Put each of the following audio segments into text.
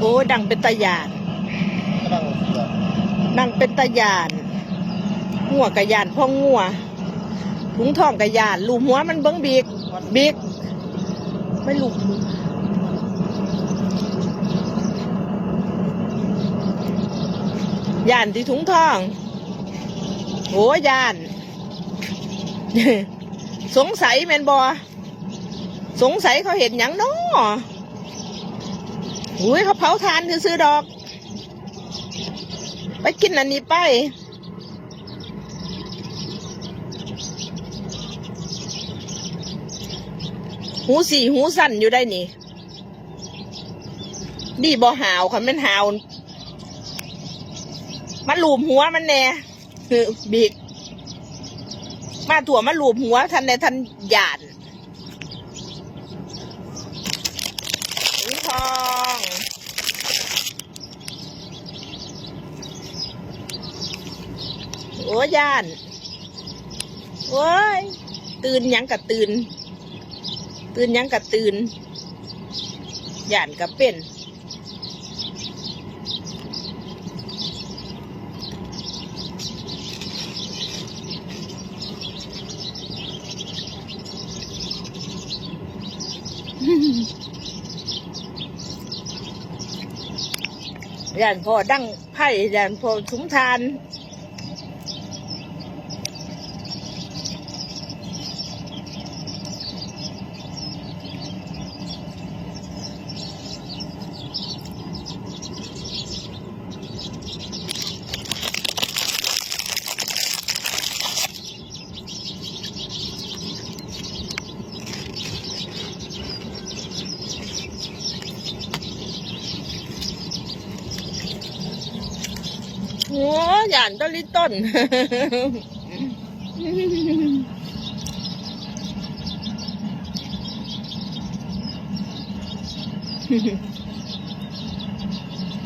โอ้ดังเป็นตะยาน ดังเป็นตะยานหัวกะยานพ่องงัวถุงทองกะยานลูกหัวมันเบิ้งบีกบีกไม่ลูกยานที่ถุงทองโอ้ยาน สงสัยแมนบอสงสัยเขาเห็นหยังน้อ อุ้ยเขาเผาทานซื้อดอก ไปกินอันนี้ไปหูสี่หูสั่นอยู่ได้นี่ ดีบ่หาวค่ะมันหาว มันหลูมหัวมันแน่คือบีกมาถั่วมาหลูมหัวทันในทันหยาดสีทอง โอ้ยานโอ้ยตื่นยังกะตื่น ตื่นยังกะตื่นย่านกะเป็นยานพอดั้งไผ่ยานพอสุมทาน โอ้ยานต้นลิต้น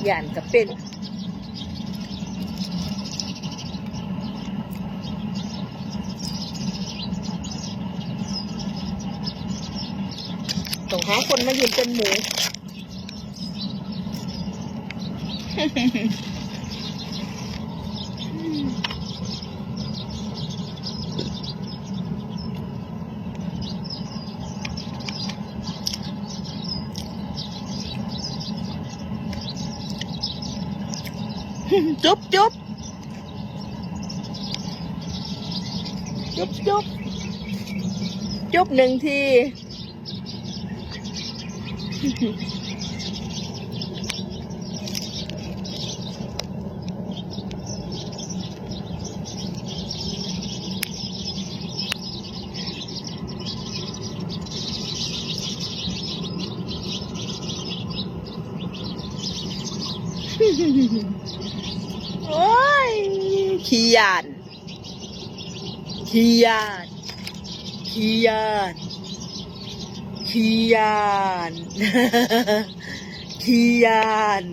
หยานก็เป็นต้องหาคนมายืนเป็นหมู จุ๊บจุ๊บจุ๊บจุ๊บจุ๊บหนึ่งที โอ้ยขี้ยานขี้ยานขี้ยานขี้ยานขี้ยาน